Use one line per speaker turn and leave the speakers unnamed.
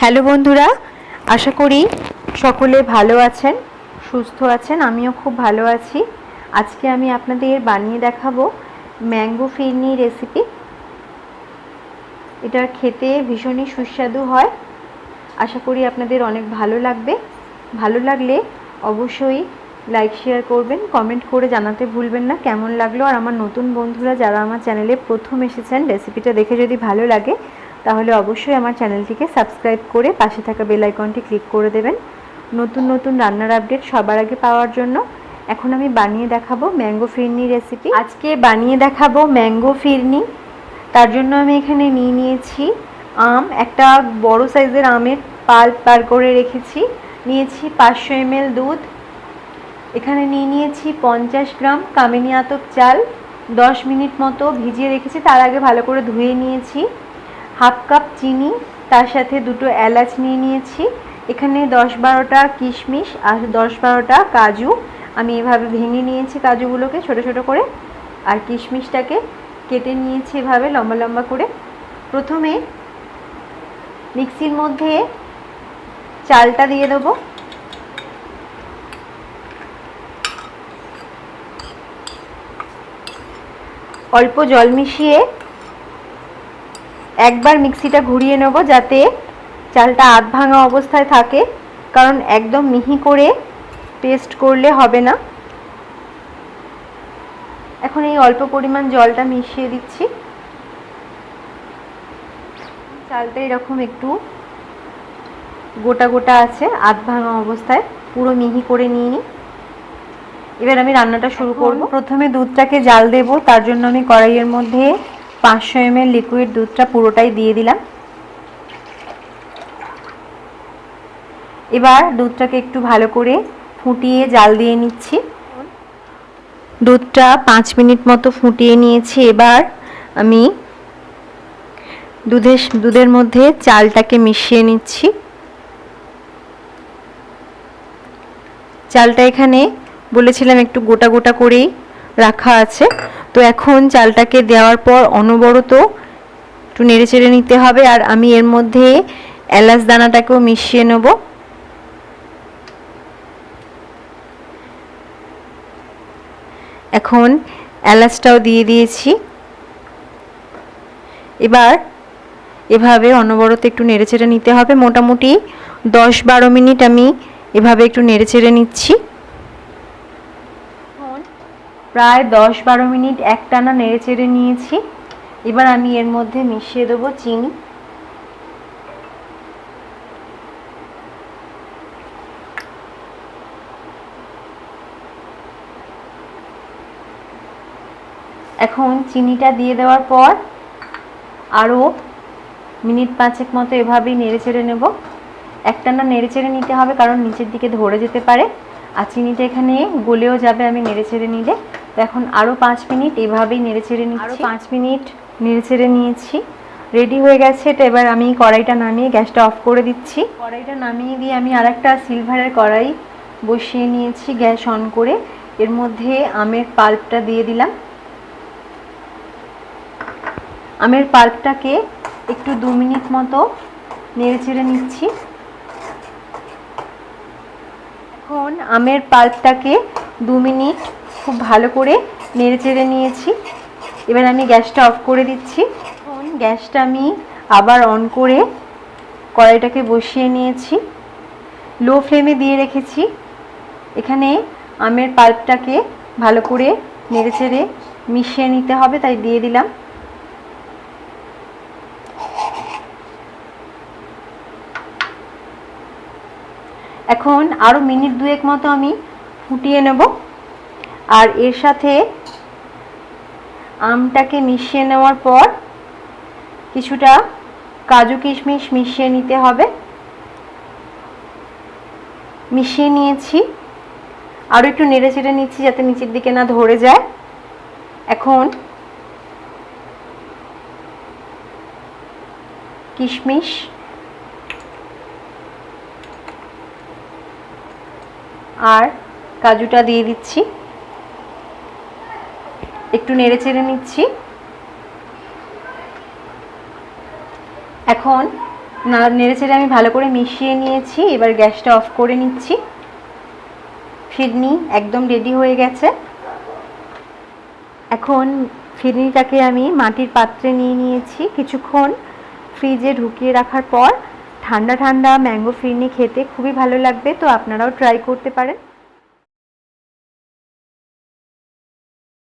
Hello বন্ধুরা, আশা করি সকলে ভালো আছেন, সুস্থ আছেন, আমিও খুব ভালো আছি। আজকে আমি আপনাদের বানিয়ে দেখাবো ম্যাঙ্গো ফিরনি রেসিপি। এটা খেতে ভীষণই সুস্বাদু হয়। আশা করি আপনাদের অনেক ভালো লাগবে। ভালো লাগলে অবশ্যই লাইক, শেয়ার করবেন, কমেন্ট করে জানাতে ভুলবেন না। কেমন লাগল? আর আমার নতুন বন্ধুরা যারা আমার চ্যানেলে প্রথম এসেছেন, রেসিপিটা দেখে যদি ভালো লাগে তাহলে অবশ্যই আমার চ্যানেলটিকে সাবস্ক্রাইব করে পাশে থাকা বেল আইকনটি ক্লিক করে দেবেন। নতুন নতুন রান্নার আপডেট সবার আগে পাওয়ার জন্য এখন আমি বানিয়ে দেখাবো ম্যাঙ্গো ফিরনি রেসিপি। আজকে বানিয়ে দেখাবো ম্যাঙ্গো ফিরনি। তার জন্য আমি এখানে নিয়ে নিয়েছি আম, একটা বড় সাইজের আমের পাল্প বার করে রেখেছি। নিয়েছি পাঁচশো এমএল দুধ। এখানে নিয়ে নিয়েছি পঞ্চাশ গ্রাম কামিনী আতপ চাল। দশ মিনিট মতো ভিজিয়ে রেখেছি। তার আগে ভালো করে ধুয়ে নিয়েছি। হাফ কাপ চিনি, তার সাথে দুটো এলাচ নিয়ে নিয়েছি। এখানে দশ বারোটা কিশমিশ আর দশ বারোটা কাজু। আমি এভাবে ভেঙে নিয়েছি কাজুগুলোকে ছোট ছোট করে। আর কিশমিশটাকে কেটে নিয়েছি এভাবে লম্বা লম্বা করে। প্রথমে মিক্সির মধ্যে চালটা দিয়ে দেবো। অল্প জল মিশিয়ে একবার মিক্সিটা ঘুরিয়ে নেব যাতে চালটা আধ ভাঙা অবস্থায় থাকে কারণ একদম মিহি করে পেস্ট করলে হবে না। এখন এই অল্প পরিমাণ জলটা মিশিয়ে দিচ্ছি। চালটা এরকম একটু গোটা গোটা আছে আধ ভাঙা অবস্থায়। পুরো মিহি করে নিয়ে নিই। এবার আমি রান্নাটা শুরু করব। প্রথমে দুধটাকে জাল দেব তার জন্য আমি কড়াইয়ের মধ্যে পাঁচশো এম লিকুইড দুধটা পুরোটাই দিয়ে দিলাম। এবার দুধটাকে একটু ভালো করে ফুটিয়ে জাল দিয়ে নিচ্ছি। দুধটা পাঁচ মিনিট মতো ফুটিয়ে নিয়েছি। এবার আমি দুধের দুধের মধ্যে চালটাকে মিশিয়ে নিচ্ছি। চালটা এখানে বলেছিলাম একটু গোটা গোটা করেই রাখা আছে। তো এখন চালটাকে দেওয়ার পর অনবরত একটু নেড়ে চেড়ে নিতে হবে আর আমি এর মধ্যে এলাচ দানাটাকেও মিশিয়ে নেব। এখন এলাচটাও দিয়ে দিয়েছি। এবার এভাবে অনবরত একটু নেড়ে চেড়ে নিতে হবে। মোটামুটি দশ বারো মিনিট আমি এভাবে একটু নেড়ে চেড়ে নিচ্ছি প্রায় দশ বারো মিনিট একটানা নেড়ে চেড়ে নিয়েছি। এবার আমি এর মধ্যে মিশিয়ে দেবো চিনি। এখন চিনিটা দিয়ে দেওয়ার পর আরও মিনিট পাঁচেক মতো এভাবেই নেড়ে চেড়ে নেব। একটানা নেড়ে চেড়ে নিতে হবে, কারণ নিচের দিকে ধরে যেতে পারে। আর চিনিটা এখানে গলেও যাবে আমি নেড়ে চেড়ে নিলে। এখন আরও পাঁচ মিনিট এভাবেই নেড়ে ছেড়ে নিচ্ছি। আরও পাঁচ মিনিট। নেড়ে ছেড়ে নিয়েছি। রেডি হয়ে গেছে এটা এবার আমি কড়াইটা নামিয়ে গ্যাসটা অফ করে দিচ্ছি। কড়াইটা নামিয়ে দিয়ে আমি আরেকটা সিলভারের কড়াই বসিয়ে নিয়েছি গ্যাস অন করে। এর মধ্যে আমের পাল্পটা দিয়ে দিলাম। আমের পাল্পটাকে একটু দু মিনিট মতো নেড়ে চেড়ে নিচ্ছি। এখন আমের পাল্পটাকে দু মিনিট খুব ভালো করে নেড়ে চেড়ে নিয়েছি। এবার আমি গ্যাসটা অফ করে দিচ্ছি। গ্যাসটা আমি আবার অন করে কড়াইটাকে বসিয়ে নিয়েছি। লো ফ্লেমে দিয়ে রেখেছি। এখানে আমের পাল্পটাকে ভালো করে নেড়ে চেড়ে মিশিয়ে নিতে হবে, তাই দিয়ে দিলাম। এখন আরও মিনিট দুয়েক মতো আমি ফুটিয়ে নেব। আর এর সাথে আমটাকে মিশিয়ে নেওয়ার পর কিছুটা কাজু কিশমিশ মিশিয়ে নিতে হবে। মিশিয়ে নিয়েছি। আরও একটু নেড়ে চেড়ে নিচ্ছি যাতে নিচের দিকে না ধরে যায়। এখন কিশমিশ আর কাজুটা দিয়ে দিচ্ছি। একটু নেড়ে চেড়ে নিচ্ছি। এখন না নেড়েচেড়ে আমি ভালো করে মিশিয়ে নিয়েছি, এবার গ্যাসটা অফ করে নিচ্ছি। ফিরনি একদম রেডি হয়ে গেছে। এখন ফিরনিটাকে আমি মাটির পাত্রে নিয়ে নিয়েছি। কিছুক্ষণ ফ্রিজে ঢুকিয়ে রাখার পর ঠান্ডা ঠান্ডা ম্যাঙ্গো ফিরনি খেতে খুবই ভালো লাগবে, তো আপনারাও ট্রাই করতে পারেন।